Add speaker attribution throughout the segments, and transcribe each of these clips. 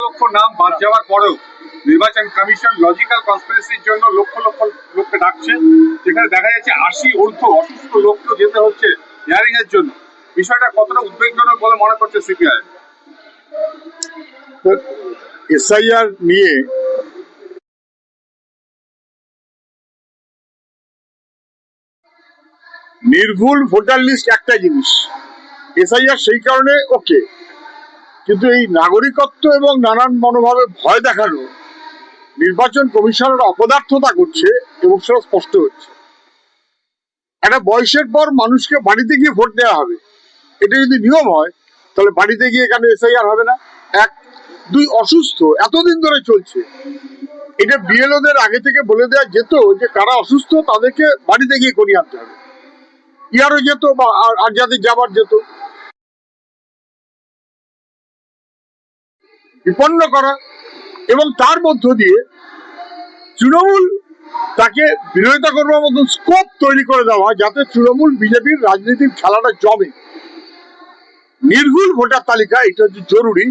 Speaker 1: লক্ষ নাম বাদ যাওয়ার পরেও নির্বাচন কমিশন লজিক্যাল কনস্পিরেসির জন্য লক্ষ লক্ষ লোককে ডাকছে। যেখানে দেখা যাচ্ছে আশি ঊর্ধ্ব অসুস্থ লোককেও যেতে হচ্ছে হিয়ারিং এর জন্য। বিষয়টা কতটা উদ্বেগজনক বলে মনে করছে সিপিআই?
Speaker 2: এসআইআর নিয়ে নির্ভুল ভোটার লিস্ট একটা জিনিস। এসআইআর সেই কারণে, ওকে কিন্তু এই নাগরিকত্ব এবং নানান মনোভাবে ভয় দেখানো, নির্বাচন কমিশনের অপদার্থতা করছে এবং সেটা স্পষ্ট হচ্ছে। একটা বয়সের পর মানুষকে বাড়িতে গিয়ে ভোট দেওয়া হবে, এটা যদি নিয়ম হয়, তাহলে বাড়িতে গিয়ে কেন এসআইআর হবে না। এক, দুই, অসুস্থ, এতদিন ধরে চলছে। এটা বিএলওদের আগে থেকে বলে দেওয়া যেত যে কারা অসুস্থ তাদেরকে বাড়িতে গিয়ে করিয়ে আনতে হবে। ইয়ারও যেত বা আর যাদের যাবার যেত। বিপন্ন করা এবং তার মধ্য দিয়ে তৃণমূল তাকে বিরোধিতা করবার মতন স্কোপ তৈরি করে দেওয়া যাতে তৃণমূল বিজেপির রাজনীতির খেলাটা জমে। নির্ভুল ভোটার তালিকা এটা হচ্ছে জরুরি।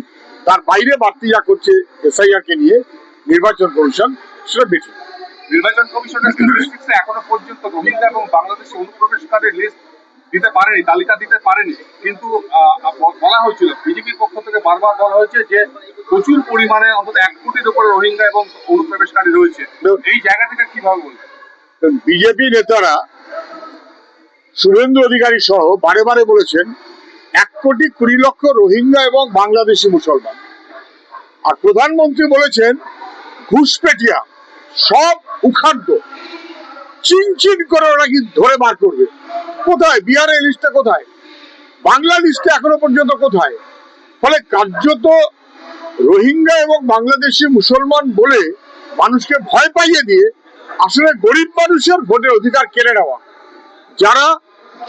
Speaker 2: তার বাইরে বাড়তি যা করছে এসআইআর কে নিয়ে নির্বাচন কমিশন সেটা বেঠিক
Speaker 1: নির্বাচন কমিশনের এখনও পর্যন্ত রোহিঙ্গা এবং বাংলাদেশি অনুপ্রবেশকারীর লিস্ট দিতে পারেনি তালিকা দিতে পারেনি। কিন্তু বলা হয়েছিল বিজেপির পক্ষ থেকে বারবার বলা হয়েছে যে প্রচুর পরিমাণে অন্তত এক কোটির উপরে রোহিঙ্গা এবং অনুপ্রবেশকারী রয়েছে। এই জায়গা থেকে কীভাবে বলবেন?
Speaker 2: বিজেপি নেতারা শুভেন্দু অধিকারী সহ বারে বারে বলেছেন এক কোটি কুড়ি লক্ষ রোহিঙ্গা এবং বাংলাদেশি মুসলমান। আর প্রধানমন্ত্রী বলেছেন ঘুষপেটিয়া সব উখাদ্য চিনচিন করে ওরা কি ধরে বার করবে। কোথায়? বিহারের লিস্টটা কোথায়? বাংলা লিস্টে এখনও পর্যন্ত কোথায়? ফলে কার্যত রোহিঙ্গা এবং বাংলাদেশি মুসলমান বলে মানুষকে ভয় পাইয়ে দিয়ে আসলে গরিব মানুষের ভোটের অধিকার কেড়ে নেওয়া। যারা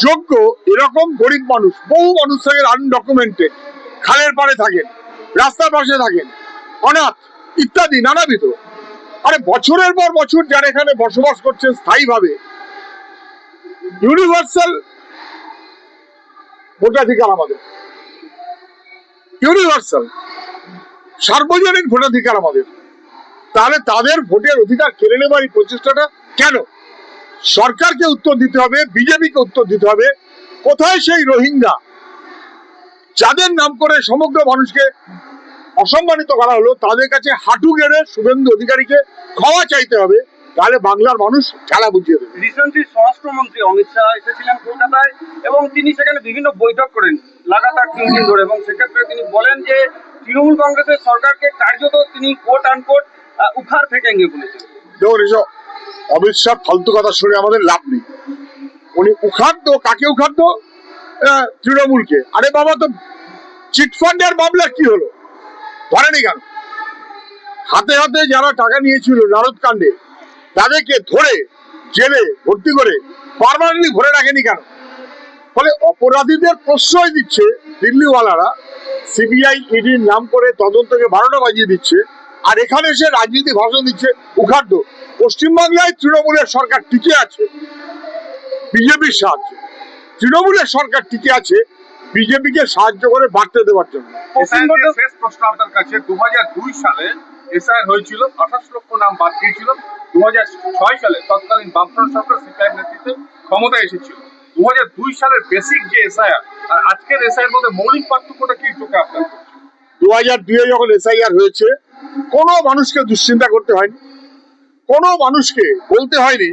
Speaker 2: যোগ্য, এরকম গরিব মানুষ, বহু মানুষ থাকেন আনডকুমেন্টেড খালের পাড়ে থাকেন, রাস্তার পাশে থাকেন, অনাথ ইত্যাদি, নানাবিধ। আরে বছরের পর বছর যারা এখানে বসবাস করছেন স্থায়ীভাবে ইউনিভার্সাল ভোটাধিকার আমাদের। ইউনিভার্সাল, সার্বজনীন ভোটাধিকার আমাদের। তাহলে তাদের ভোটের অধিকার কেড়ে নেবার এই প্রচেষ্টাটা কেন? সরকারকে উত্তর দিতে হবে, বিজেপিকে উত্তর দিতে হবে। কোথায় সেই রোহিঙ্গা? যাদের নাম করে সমগ্র মানুষকে অসম্মানিত করা হলো, তাদের কাছে হাঁটু গেড়ে শুভেন্দু অধিকারীকে ক্ষমা চাইতে হবে। তাহলে বাংলার মানুষ খেলা বুঝিয়ে দেবে।
Speaker 3: রিসেন্টলি স্বরাষ্ট্রমন্ত্রী অমিত শাহ এসেছিলেন কলকাতায় এবং তিনি সেখানে বিভিন্ন বৈঠক করেন লাগাতার তিন দিন ধরে এবং সেক্ষেত্রে তিনি বলেন যে তৃণমূল কংগ্রেসের সরকারকে কার্যত তিনি কোট আনকোট উখার ফেকেঙ্গে বলেছেন।
Speaker 2: দেখুন এসব অমিত শাহ ফালতু কথা শুনে আমাদের লাভ নেই। উনি উখাদ্য কাকে উখাদ্য তৃণমূলকে। আরে বাবা তো চিটফান্ডের মামলা কি হলো? ধরেনি কেন? হাতে হাতে যারা টাকা নিয়েছিল নারদ কাণ্ডে তাদেরকে ধরে জেলে ভর্তি করে পারমানেন্টলি ভরে রাখেনি কেন? ফলে অপরাধীদের প্রশ্রয় দিচ্ছে দিল্লিওয়ালারা সিবিআই ইডির নাম করে তদন্তকে বারোটা বাজিয়ে দিচ্ছে আর এখানে এসে রাজনীতি ভাষণ দিচ্ছে উখাদ্য। পশ্চিমবাংলায় তৃণমূলের সরকার টিকে আছে বিজেপির সাহায্যে। তৃণমূলের সরকার টিকে আছে বিজেপিকে সাহায্য করে বাড়তে দেওয়ার জন্য।
Speaker 1: শেষ প্রশ্ন আপনার কাছে। দু দুই সালে এসআই হয়েছিল আঠাশ লক্ষ নাম বাদ দিয়েছিল। দু সালে তৎকালীন বামফ্রন্ট সরকার সিপিআই নেতৃত্বে ক্ষমতায় এসেছিল। দু দুই সালের বেসিক যে এসআইআর আর আজকের এসআইআর মধ্যে মৌলিক পার্থক্যটা কি চোখে আপনার?
Speaker 2: দু হাজার দুয়ে যখন এসআইআর হয়েছে, কোনো মানুষকে দুশ্চিন্তা করতে হয়নি। কোনো মানুষকে বলতে হয়নি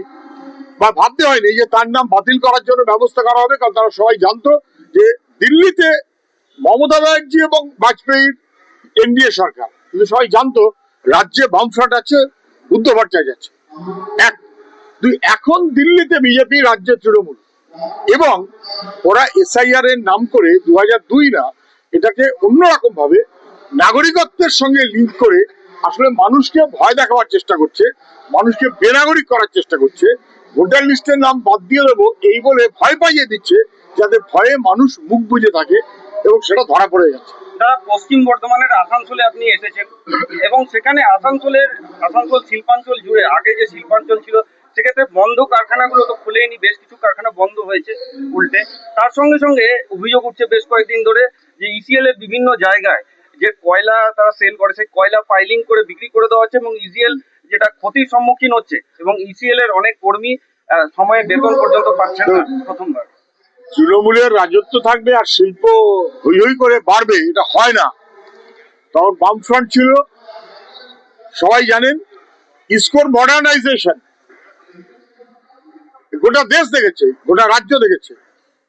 Speaker 2: বা ভাবতে হয়নি যে তার নাম বাতিল করার জন্য ব্যবস্থা করা হবে, কারণ তারা সবাই জানতো যে দিল্লিতে মমতা ব্যানার্জি এবং বাজপেয়ীর এনডিএ সরকার। কিন্তু সবাই জানতো, রাজ্যে বামফ্রন্ট আছে বুদ্ধ ভট্টাচার্য। এক, দুই, এখন দিল্লিতে বিজেপি, রাজ্যে তৃণমূল। এবং ওরা এসআইআর এর নাম করে দু দুই না, এটাকে অন্যরকম ভাবে নাগরিকত্বের সঙ্গে লিঙ্ক করে আসলে মানুষকে ভয় দেখাবার চেষ্টা করছে, মানুষকে বেনাগরিক করার চেষ্টা করছে। ভোটার লিস্টের নাম বাদ দিয়ে দেবো, এই বলে ভয় পাইয়ে দিচ্ছে, যাতে ভয়ে মানুষ মুখ বুজে থাকে এবং সেটা ধরা পড়ে যাচ্ছে।
Speaker 3: দাদা পশ্চিম বর্ধমানের আসানসোলে আপনি এসেছেন। এবং সেখানে আসানসোলের আসানসোল শিল্পাঞ্চল জুড়ে আগে যে শিল্পাঞ্চল ছিল, সেক্ষেত্রে বন্ধ কারখানাগুলো তো খুলেনি, বেশ কিছু কারখানা বন্ধ হয়েছে উল্টে। তার সঙ্গে সঙ্গে অভিযোগ উঠছে বেশ কয়েকদিন ধরে যে ইসিএল এর বিভিন্ন জায়গায় যে কয়লা তারা সেল করে, সেই কয়লা ফাইলিং করে বিক্রি করে দেওয়া হচ্ছে এবং ইসিএল যেটা ক্ষতির সম্মুখীন হচ্ছে এবং ইসিএল এর অনেক কর্মী সময়ে বেতন পর্যন্ত পাচ্ছেন না প্রথমবার।
Speaker 2: তৃণমূলের রাজত্ব থাকবে আর শিল্প হই হই করে বাড়বে, এটা হয় না। তখন বামফ্রন্ট ছিল, সবাই জানেন, ইসকোর মডার্নাইজেশন। গোটা দেশ দেখেছে, গোটা রাজ্য দেখেছে।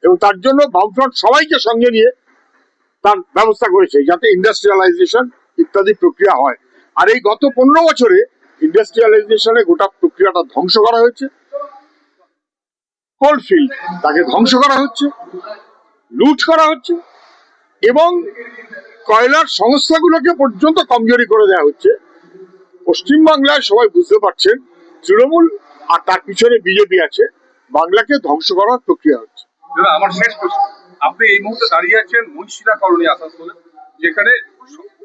Speaker 2: এবং তার জন্য বামফ্রন্ট সবাইকে সঙ্গে নিয়ে তার ব্যবস্থা করেছে, যাতে ইন্ডাস্ট্রিয়ালাইজেশন ইত্যাদি প্রক্রিয়া হয়। আর এই গত পনেরো বছরে ইন্ডাস্ট্রিয়ালাইজেশনে গোটা প্রক্রিয়াটা ধ্বংস করা হয়েছে। কোলফিল্ড তাকে ধ্বংস করা হচ্ছে, লুট করা হচ্ছে, এবং কয়লার সংস্থাগুলোকে পর্যন্ত কমজোরি করে দেওয়া হচ্ছে। পশ্চিমবাংলায় সবাই বুঝতে পারছেন, তৃণমূল আর তার পিছনে বিজেপি আছে, বাংলাকে ধ্বংস করার প্রক্রিয়া হচ্ছে।
Speaker 1: আমার শেষ প্রশ্ন। আপনি এই মুহূর্তে দাঁড়িয়ে আছেন মহিশিলা করণী আসানসোলে, যেখানে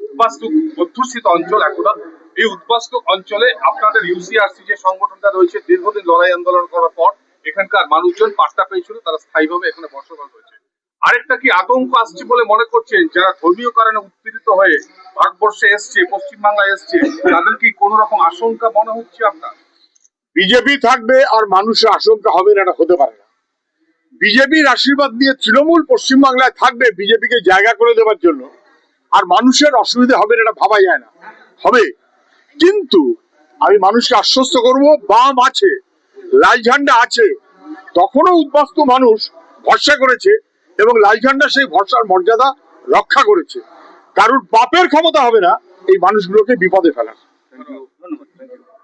Speaker 1: উদ্বাস্তু অধ্যুষিত অঞ্চল এখনও এই উদ্বাস্তু অঞ্চলে আপনাদের ইউসিআরসি যে সংগঠনটা রয়েছে, দীর্ঘদিন লড়াই আন্দোলন করার পর এখানকার মানুষজন পাট্টা পেয়েছিল, তারা স্থায়ীভাবে এখানে বসবাস হয়েছে আরেকটা কি আতঙ্ক আসছে বলে মনে করছেন? যারা ধর্মীয় কারণে উৎপীড়িত হয়ে ভারতবর্ষে এসছে, পশ্চিমবাংলায় এসছে, তাদের কি কোনো রকম আশঙ্কা মনে হচ্ছে আপনার?
Speaker 2: বিজেপি থাকবে আর মানুষের আশঙ্কা হবে না, এটা হতে পারে না। বিজেপির আশীর্বাদ দিয়ে তৃণমূল পশ্চিমবাংলায় থাকবে বিজেপিকে জায়গা করে দেওয়ার জন্য। আর মানুষের অসুবিধা হবে না, এটা ভাবা যায় না। হবে। কিন্তু আমি মানুষকে আশ্বস্ত করব, বাম আছে। লাল ঝান্ডা আছে। তখনও উদ্বাস্তু মানুষ ভরসা করেছে এবং লাল ঝান্ডা সেই ভরসার মর্যাদা রক্ষা করেছে। কারুর বাপের ক্ষমতা হবে না এই মানুষগুলোকে বিপদে ফেলার।